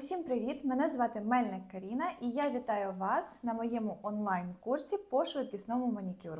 Усім привіт! Мене звати Мельник Каріна і я вітаю вас на моєму онлайн-курсі по швидкісному манікюру.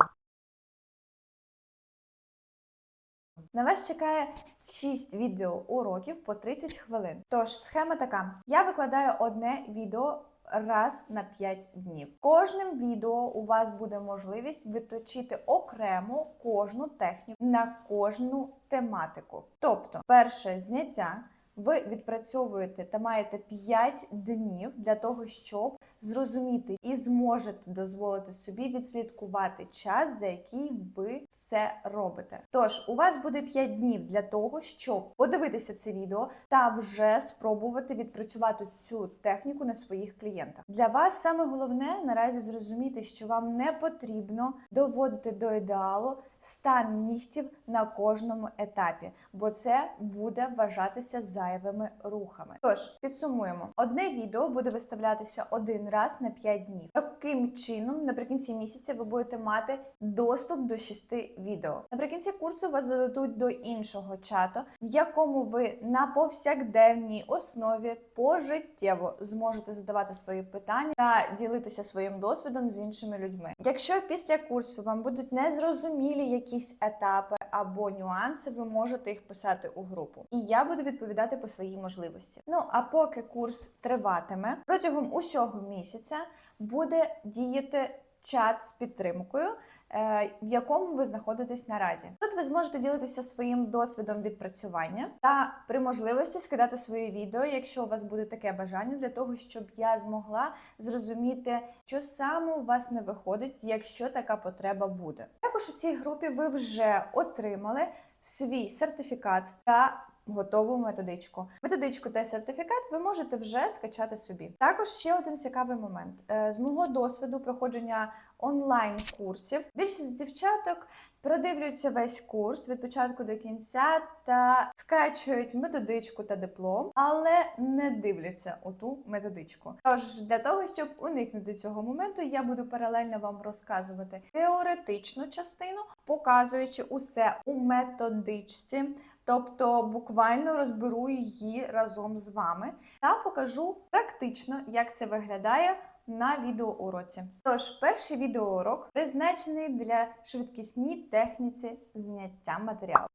На вас чекає 6 відеоуроків по 30 хвилин. Тож, схема така: я викладаю одне відео раз на 5 днів. Кожним відео у вас буде можливість виточити окремо кожну техніку на кожну тематику. Тобто, перше зняття. Ви відпрацьовуєте та маєте 5 днів для того, щоб зрозуміти і зможете дозволити собі відслідкувати час, за який ви це робите. Тож у вас буде 5 днів для того, щоб подивитися це відео та вже спробувати відпрацювати цю техніку на своїх клієнтах. Для вас саме головне наразі зрозуміти, що вам не потрібно доводити до ідеалу стан нігтів на кожному етапі, бо це буде вважатися зайвими рухами. Тож підсумуємо: одне відео буде виставлятися один раз на 5 днів. Таким чином, наприкінці місяця, ви будете мати доступ до 6 відео. Наприкінці курсу вас додадуть до іншого чату, в якому ви на повсякденній основі пожиттєво зможете задавати свої питання та ділитися своїм досвідом з іншими людьми. Якщо після курсу вам будуть незрозумілі якісь етапи або нюанси, ви можете їх писати у групу, і я буду відповідати по своїй можливості. Ну а поки курс триватиме протягом усього місяця буде діяти чат з підтримкою. Е, В якому ви знаходитесь наразі, тут ви зможете ділитися своїм досвідом відпрацювання та при можливості скидати свої відео, якщо у вас буде таке бажання, для того, щоб я змогла зрозуміти, що саме у вас не виходить, якщо така потреба буде. Також у цій групі ви вже отримали свій сертифікат та готову методичку. Методичку та сертифікат ви можете вже скачати собі. Також ще один цікавий момент Е, з мого досвіду проходження онлайн-курсів. Більшість дівчаток продивлюються весь курс від початку до кінця та скачують методичку та диплом, але не дивляться оту методичку. Тож для того, щоб уникнути цього моменту, я буду паралельно вам розказувати теоретичну частину, показуючи усе у методичці. Тобто буквально розберу її разом з вами та покажу практично, як це виглядає на відеоуроці. Тож, перший відеоурок призначений для швидкісній техніці зняття матеріалу.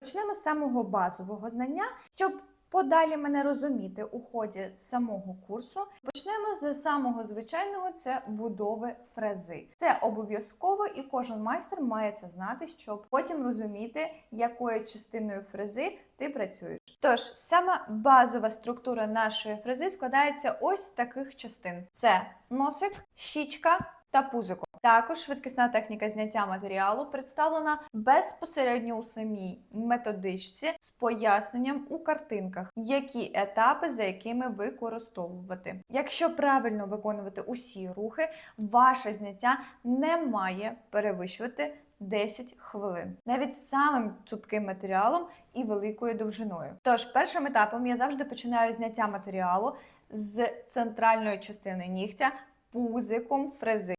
Почнемо з самого базового знання, щоб подалі мене розуміти у ході самого курсу. Почнемо з самого звичайного це будови фрези. Це обов'язково, і кожен майстер має це знати, щоб потім розуміти, якою частиною фрези ти працюєш. Тож, сама базова структура нашої фрези складається ось з таких частин: це носик, щічка та пузико. Також швидкісна техніка зняття матеріалу представлена безпосередньо у самій методичці з поясненням у картинках, які етапи, за якими використовувати. Якщо правильно виконувати усі рухи, ваше зняття не має перевищувати 10 хвилин, навіть самим цупким матеріалом і великою довжиною. Тож, першим етапом я завжди починаю зняття матеріалу з центральної частини нігтя пузиком фрези.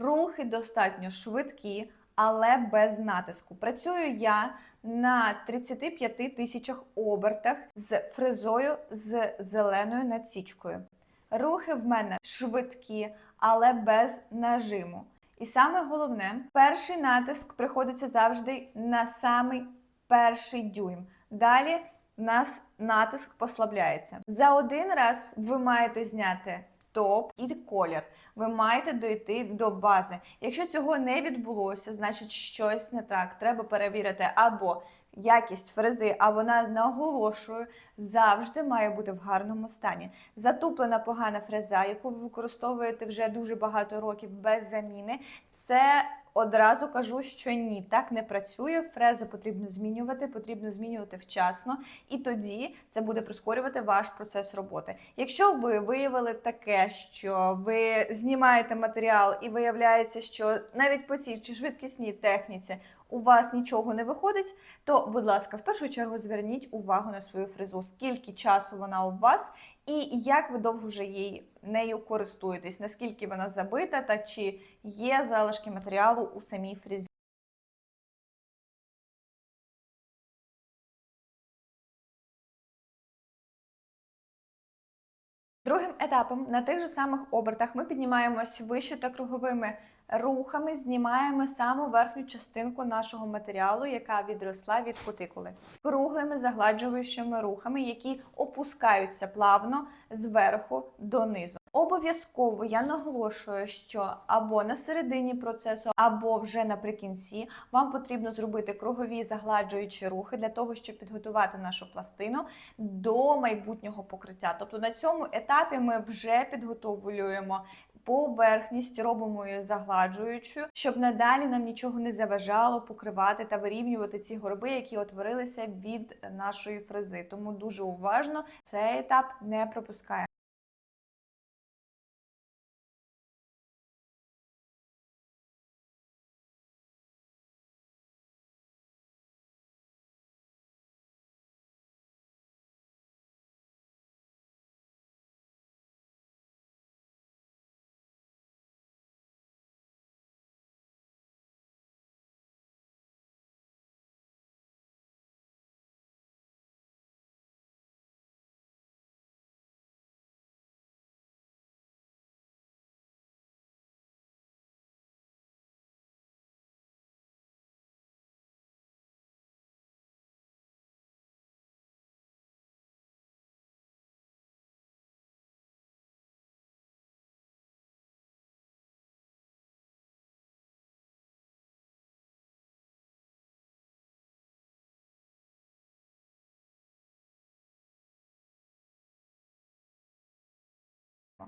Рухи достатньо швидкі, але без натиску. Працюю я на 35 тисячах обертах з фрезою з зеленою надсічкою. Рухи в мене швидкі, але без нажиму. І саме головне, перший натиск приходиться завжди на самий перший дюйм. Далі в нас натиск послабляється. За один раз ви маєте зняти топ і колір. Ви маєте дойти до бази. Якщо цього не відбулося, значить щось не так. Треба перевірити або якість фрези, а вона наголошую, завжди має бути в гарному стані. Затуплена погана фреза, яку ви використовуєте вже дуже багато років без заміни. Це одразу кажу, що ні, так не працює. Фрези потрібно змінювати, потрібно змінювати вчасно, і тоді це буде прискорювати ваш процес роботи. Якщо ви виявили таке, що ви знімаєте матеріал і виявляється, що навіть по цій чи швидкісній техніці у вас нічого не виходить, то, будь ласка, в першу чергу зверніть увагу на свою фрезу, скільки часу вона у вас, і як ви довго вже їй нею користуєтесь, наскільки вона забита, та чи є залишки матеріалу у самій фрезі. Етапом на тих же самих обертах ми піднімаємось вище та круговими рухами, знімаємо саму верхню частинку нашого матеріалу, яка відросла від кутикули, круглими загладжуючими рухами, які опускаються плавно зверху донизу. Обов'язково я наголошую, що або на середині процесу, або вже наприкінці вам потрібно зробити кругові загладжуючі рухи для того, щоб підготувати нашу пластину до майбутнього покриття. Тобто на цьому етапі ми вже підготовлюємо поверхність, робимо її загладжуючою, щоб надалі нам нічого не заважало покривати та вирівнювати ці горби, які утворилися від нашої фрези. Тому дуже уважно цей етап не пропускаємо.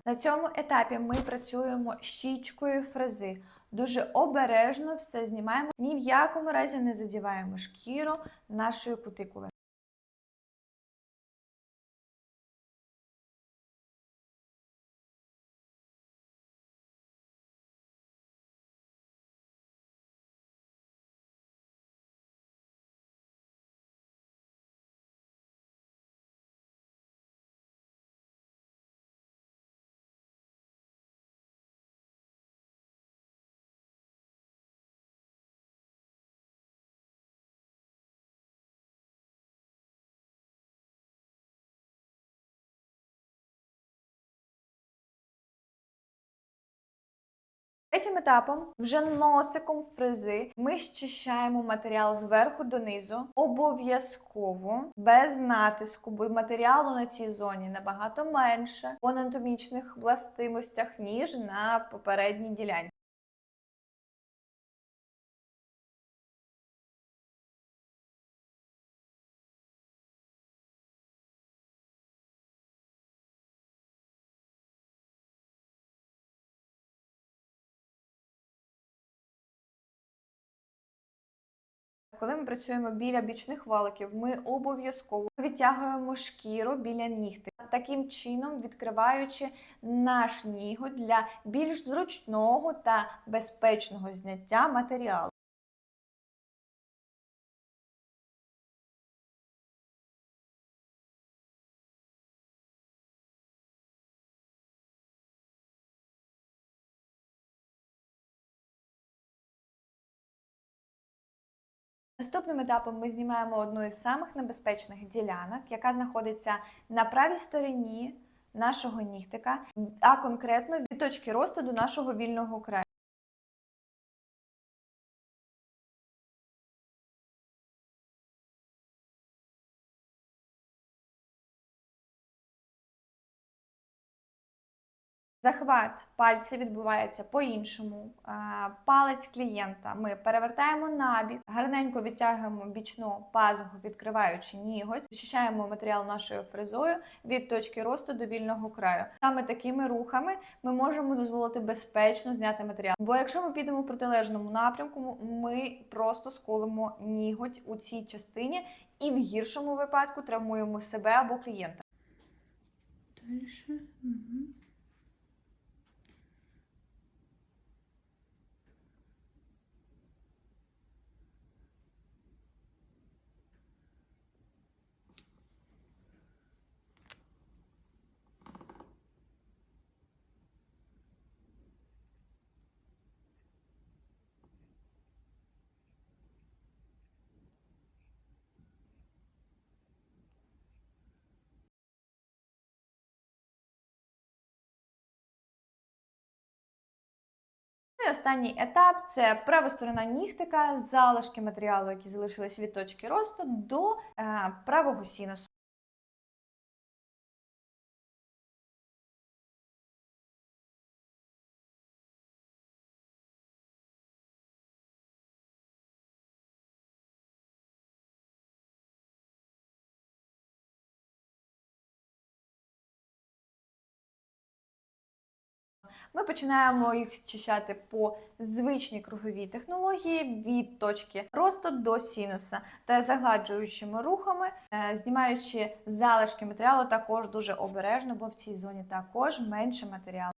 На цьому етапі ми працюємо щічкою фрези. Дуже обережно все знімаємо. Ні в якому разі не задіваємо шкіру нашої кутикули. Третім етапом, вже носиком фрези, ми щищаємо матеріал зверху донизу, обов'язково без натиску, бо матеріалу на цій зоні набагато менше по анатомічних властивостях, ніж на попередній ділянці. Коли ми працюємо біля бічних валиків, ми обов'язково відтягуємо шкіру біля нігти, таким чином відкриваючи наш ніготь для більш зручного та безпечного зняття матеріалу. Наступним етапом ми знімаємо одну із самих небезпечних ділянок, яка знаходиться на правій стороні нашого нігтика, а конкретно від точки росту до нашого вільного краю. Захват пальця відбувається по-іншому. Палець клієнта ми перевертаємо набік, гарненько відтягуємо бічну пазуху, відкриваючи ніготь, захищаємо матеріал нашою фрезою від точки росту до вільного краю. Саме такими рухами ми можемо дозволити безпечно зняти матеріал. Бо якщо ми підемо в протилежному напрямку, ми просто сколимо ніготь у цій частині і в гіршому випадку травмуємо себе або клієнта. Дальше. Угу. Останній етап це права сторона нігтика, залишки матеріалу, які залишились від точки росту, до е, правого сінусу. Ми починаємо їх зчищати по звичній круговій технології від точки росту до синуса та загладжуючими рухами, е, знімаючи залишки матеріалу також дуже обережно, бо в цій зоні також менше матеріалу.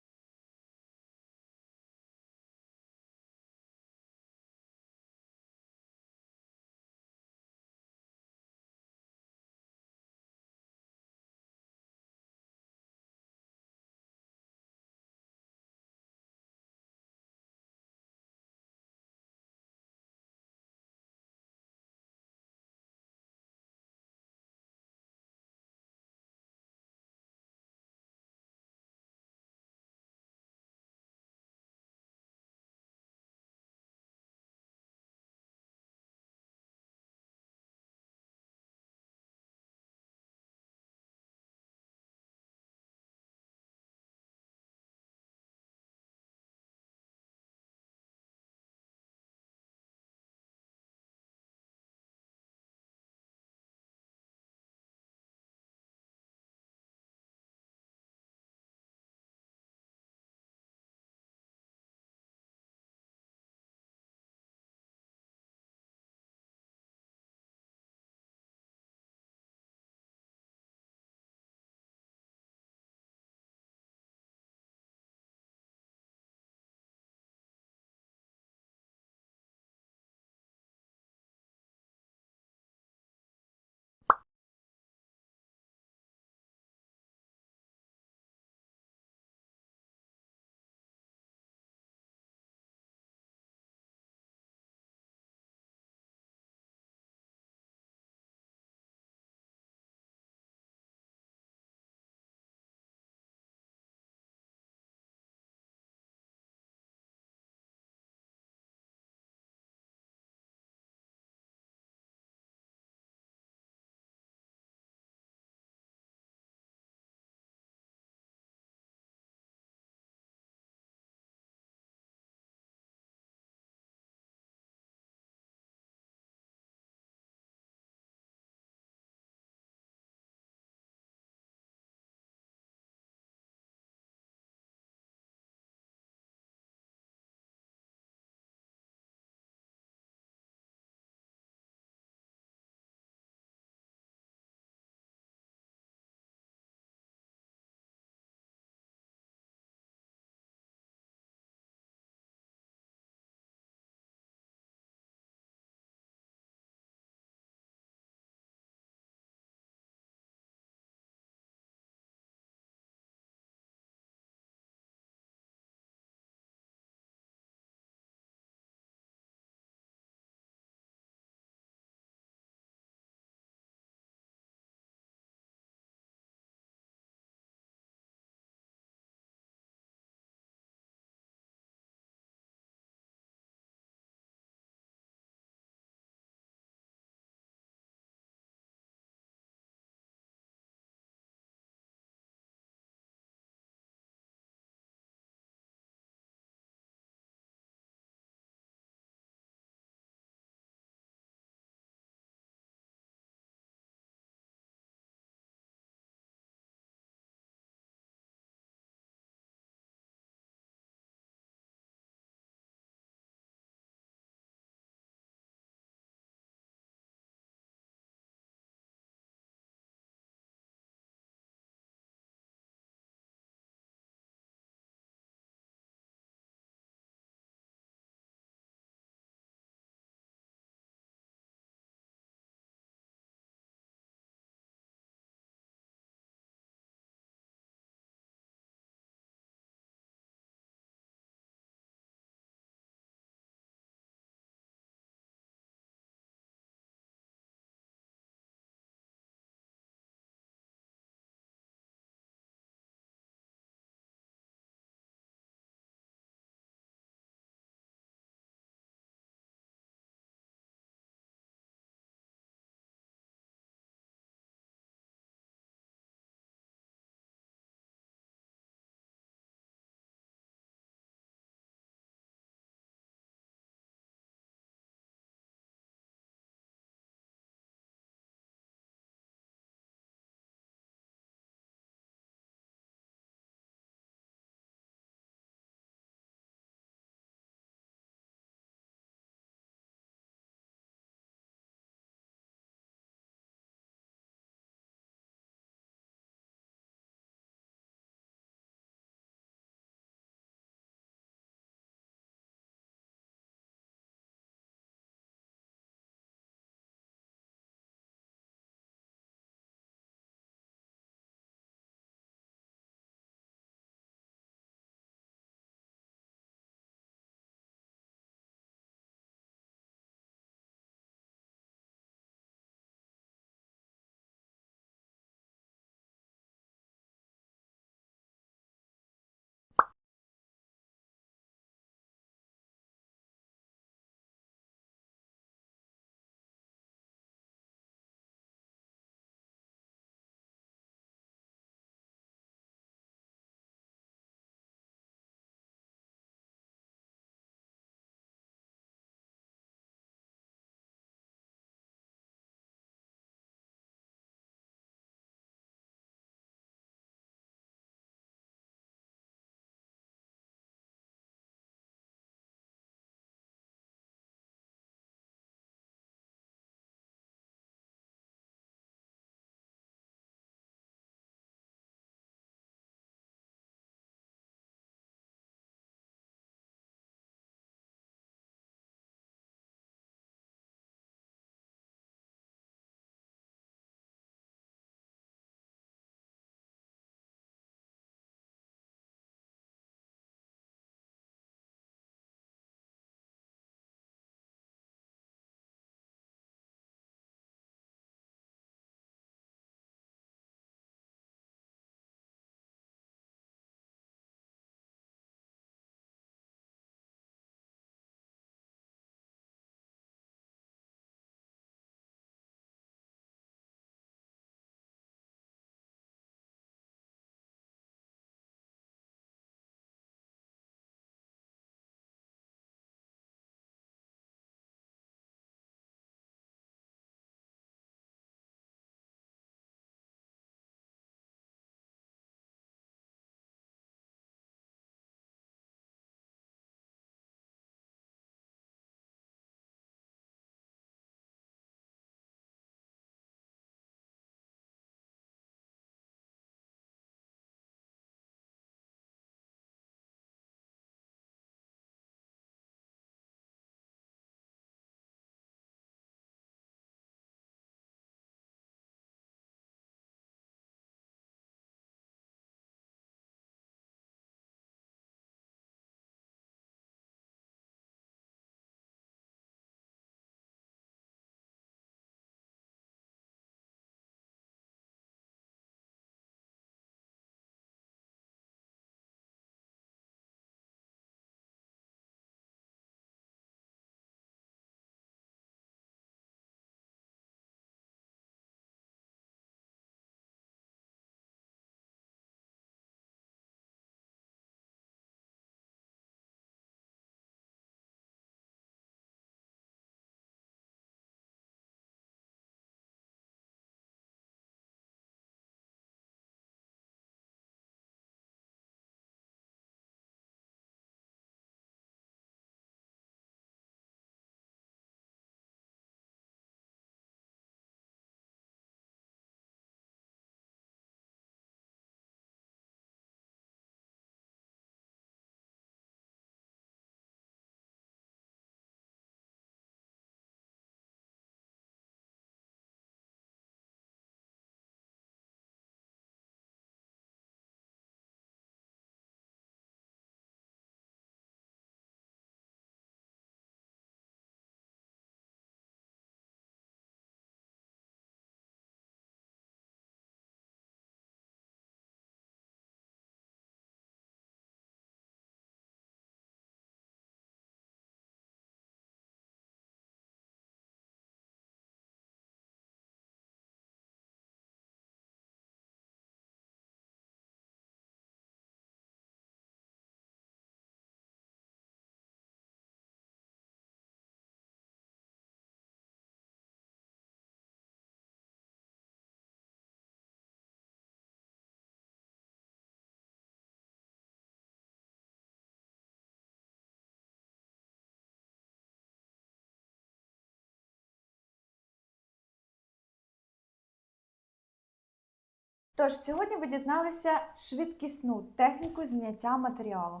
Тож сьогодні ви дізналися швидкісну техніку зняття матеріалу.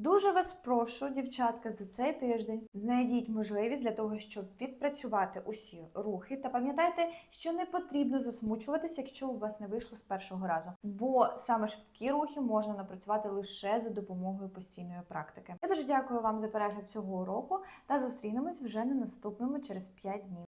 Дуже вас прошу, дівчатка, за цей тиждень знайдіть можливість для того, щоб відпрацювати усі рухи. Та пам'ятайте, що не потрібно засмучуватися, якщо у вас не вийшло з першого разу, бо саме швидкі рухи можна напрацювати лише за допомогою постійної практики. Я дуже дякую вам за перегляд цього уроку та зустрінемось вже на наступному через 5 днів.